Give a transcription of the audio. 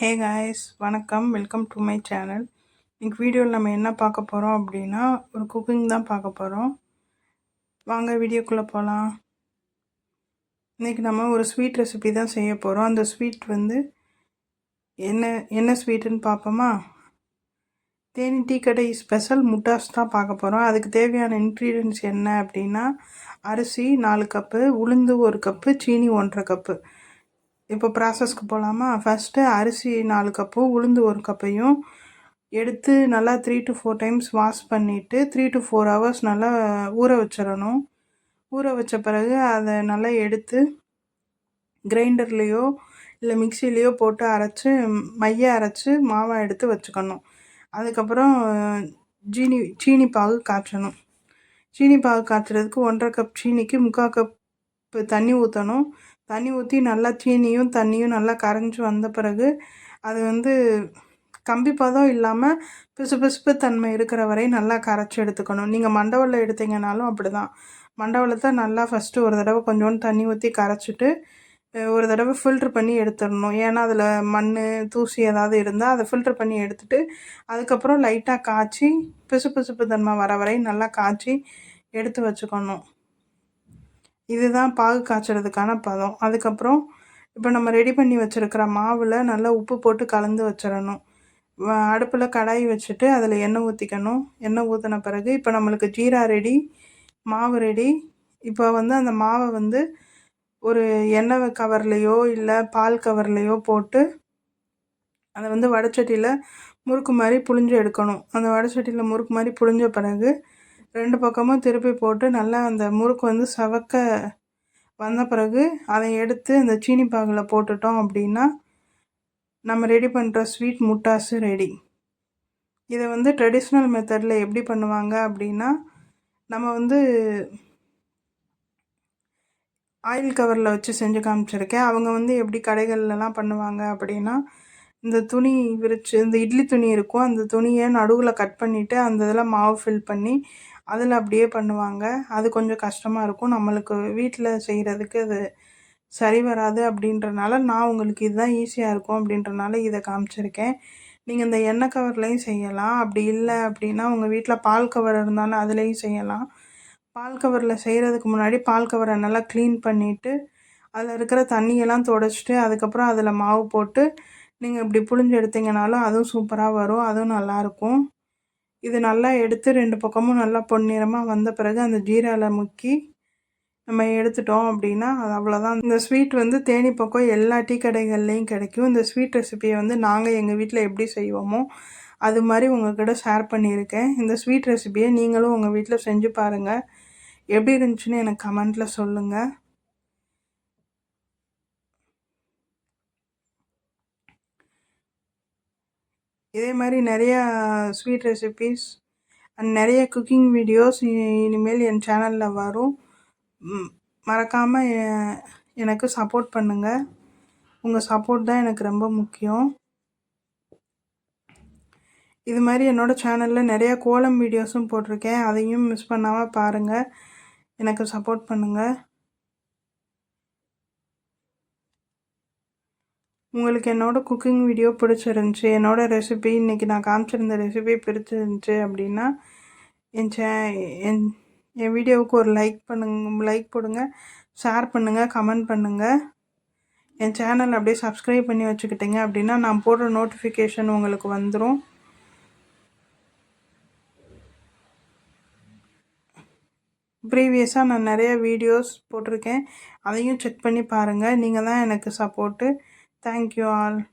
ஹே guys வணக்கம். Welcome to my channel இன்னைக்கு வீடியோவில் நம்ம என்ன பார்க்க போகிறோம் அப்படின்னா ஒரு குக்கிங் தான் பார்க்க போகிறோம் வாங்க வீடியோக்குள்ளே போகலாம் இன்றைக்கி நம்ம ஒரு ஸ்வீட் ரெசிபி தான் செய்ய போகிறோம் அந்த ஸ்வீட் வந்து என்ன என்ன ஸ்வீட்டுன்னு பார்ப்போமா? தேனி டீ கடை ஸ்பெஷல் முட்டாஸ் தான் பார்க்க போகிறோம் அதுக்கு தேவையான இன்க்ரீடியன்ஸ் என்ன அப்படின்னா அரிசி நாலு கப்பு உளுந்து ஒரு கப்பு சீனி ஒன்றரை கப்பு இப்போ ப்ராசஸ்க்கு போகலாமா ஃபஸ்ட்டு அரிசி நாலு கப்பும் உளுந்து ஒரு கப்பையும் எடுத்து நல்லா three to four times wash பண்ணிவிட்டு த்ரீ டு ஃபோர் ஹவர்ஸ் நல்லா ஊற வச்சிடணும். ஊற வச்ச பிறகு அதை நல்லா எடுத்து கிரைண்டர்லேயோ இல்லை மிக்சிலேயோ போட்டு அரைச்சி மைய அரைச்சி மாவை எடுத்து வச்சுக்கணும். அதுக்கப்புறம் ஜீனி சீனி பாகு காய்ச்சணும். சீனி பாகு காய்ச்சறதுக்கு ஒன்றரை கப் சீனிக்கு முக்கால் கப் தண்ணி ஊற்றணும் தண்ணி ஊற்றி நல்லா சீனியும் தண்ணியும் நல்லா கரைஞ்சி வந்த பிறகு அது வந்து கம்பி பதம் இல்லாமல் பிசு பிசுப்பு தன்மை இருக்கிற வரை நல்லா கரைச்சி எடுத்துக்கணும். நீங்கள் மண்டவலில் எடுத்தீங்கனாலும் அப்படி தான் மண்டவளத்தை நல்லா ஃபஸ்ட்டு ஒரு தடவை கொஞ்சோண்டு தண்ணி ஊற்றி கரைச்சிட்டு ஒரு தடவை ஃபில்ட்ரு பண்ணி எடுத்துடணும். ஏன்னா அதில் மண் தூசி ஏதாவது இருந்தால் அதை ஃபில்ட்ரு பண்ணி எடுத்துகிட்டு அதுக்கப்புறம் லைட்டாக காய்ச்சி பிசு பிசுப்பு தன்மை வர வரை நல்லா காய்ச்சி எடுத்து வச்சுக்கணும். இதுதான் பாகு காய்ச்சறதுக்கான பதம். அதுக்கப்புறம் இப்போ நம்ம ரெடி பண்ணி வச்சுருக்கிற மாவில் நல்லா உப்பு போட்டு கலந்து வச்சிடணும் அடுப்பில் கடாய் வச்சுட்டு அதில் எண்ணெய் ஊற்றிக்கணும் எண்ணெய் ஊற்றின பிறகு இப்போ நம்மளுக்கு ஜீரா ரெடி மாவு ரெடி இப்போ வந்து அந்த மாவை வந்து ஒரு எண்ணெய் கவர்லேயோ இல்லை பால் கவர்லேயோ போட்டு அதை வந்து வடச்சட்டியில் முறுக்கு மாதிரி புழிஞ்சு எடுக்கணும். அந்த வடச்சட்டியில் முறுக்கு மாதிரி புழிஞ்ச பிறகு ரெண்டு பக்கமும் திருப்பி போட்டு நல்லா அந்த முறுக்கு வந்து சவக்க வந்த பிறகு அதை எடுத்து அந்த சீனி பாகில் போட்டுட்டோம் அப்படின்னா நம்ம ரெடி பண்ணுற ஸ்வீட் முட்டாசு ரெடி இதை வந்து ட்ரெடிஷ்னல் மெத்தடில் எப்படி பண்ணுவாங்க அப்படின்னா நம்ம வந்து ஆயில் கவரில் வச்சு செஞ்சு காமிச்சிருக்கேன். அவங்க வந்து எப்படி கடைகள்லலாம் பண்ணுவாங்க அப்படின்னா இந்த துணி விரித்து இந்த இட்லி துணி இருக்கும். அந்த துணியை நடுவில் கட் பண்ணிவிட்டு அந்த இதில் மாவு ஃபில் பண்ணி அதில் அப்படியே பண்ணுவாங்க. அது கொஞ்சம் கஷ்டமாக இருக்கும். நம்மளுக்கு வீட்டில் செய்கிறதுக்கு அது சரி வராது அப்படின்றனால நான் உங்களுக்கு இதுதான் ஈஸியாக இருக்கும் அப்படின்றனால இதை காமிச்சிருக்கேன். நீங்கள் இந்த எண்ணெய் கவர்லேயும் செய்யலாம். அப்படி இல்லை அப்படின்னா உங்கள் வீட்டில் பால் கவர் இருந்தாலும் அதுலேயும் செய்யலாம். பால் கவரில் செய்கிறதுக்கு முன்னாடி பால் கவரை நல்லா க்ளீன் பண்ணிவிட்டு அதில் இருக்கிற தண்ணியெல்லாம் தொடச்சிட்டு அதுக்கப்புறம் அதில் மாவு போட்டு நீங்கள் இப்படி புழிஞ்சு எடுத்தீங்கனாலும் அதுவும் சூப்பராக வரும். அதுவும் நல்லாயிருக்கும் இது நல்லா எடுத்து ரெண்டு பக்கமும் நல்லா பொன்னிறமாக வந்த பிறகு அந்த ஜீராவில் முக்கி நம்ம எடுத்துட்டோம் அப்படின்னா அது அவ்வளோதான் இந்த ஸ்வீட் வந்து தேனி பக்கம் எல்லா டீ கடைகள்லேயும் கிடைக்கும். இந்த ஸ்வீட் ரெசிபியை வந்து நாங்கள் எங்கள் வீட்டில் எப்படி செய்வோமோ அது மாதிரி உங்கள்கிட்ட ஷேர் பண்ணியிருக்கேன். இந்த ஸ்வீட் ரெசிபியை நீங்களும் உங்கள் வீட்டில் செஞ்சு பாருங்கள் எப்படி இருந்துச்சுன்னு எனக்கு கமெண்ட்டில் சொல்லுங்கள் இதே மாதிரி நிறையா ஸ்வீட் ரெசிபீஸ் அண்ட் நிறைய குக்கிங் வீடியோஸ் இனிமேல் என் சேனலில் வரும். மறக்காமல் எனக்கு சப்போர்ட் பண்ணுங்கள் உங்கள் சப்போர்ட் தான் எனக்கு ரொம்ப முக்கியம். இது மாதிரி என்னோடய சேனலில் நிறையா கோலம் வீடியோஸும் போட்டிருக்கேன். அதையும் மிஸ் பண்ணாமல் பாருங்கள் எனக்கு சப்போர்ட் பண்ணுங்கள் உங்களுக்கு என்னோடய குக்கிங் வீடியோ பிடிச்சிருந்துச்சி என்னோடய ரெசிபி இன்றைக்கி நான் காமிச்சிருந்த ரெசிபி பிடிச்சிருந்துச்சி அப்படின்னா என் சே என் என் வீடியோவுக்கு ஒரு லைக் பண்ணுங்க லைக் போடுங்க ஷேர் பண்ணுங்கள் கமெண்ட் பண்ணுங்கள் என் சேனல் அப்படியே சப்ஸ்கிரைப் பண்ணி வச்சுக்கிட்டிங்க அப்படின்னா நான் போடுற நோட்டிஃபிகேஷன் உங்களுக்கு வந்துடும் ப்ரீவியஸாக நான் நிறைய வீடியோஸ் போட்டிருக்கேன். அதையும் செக் பண்ணி பாருங்கள் நீங்கள் தான் எனக்கு சப்போர்ட்டு Thank you all.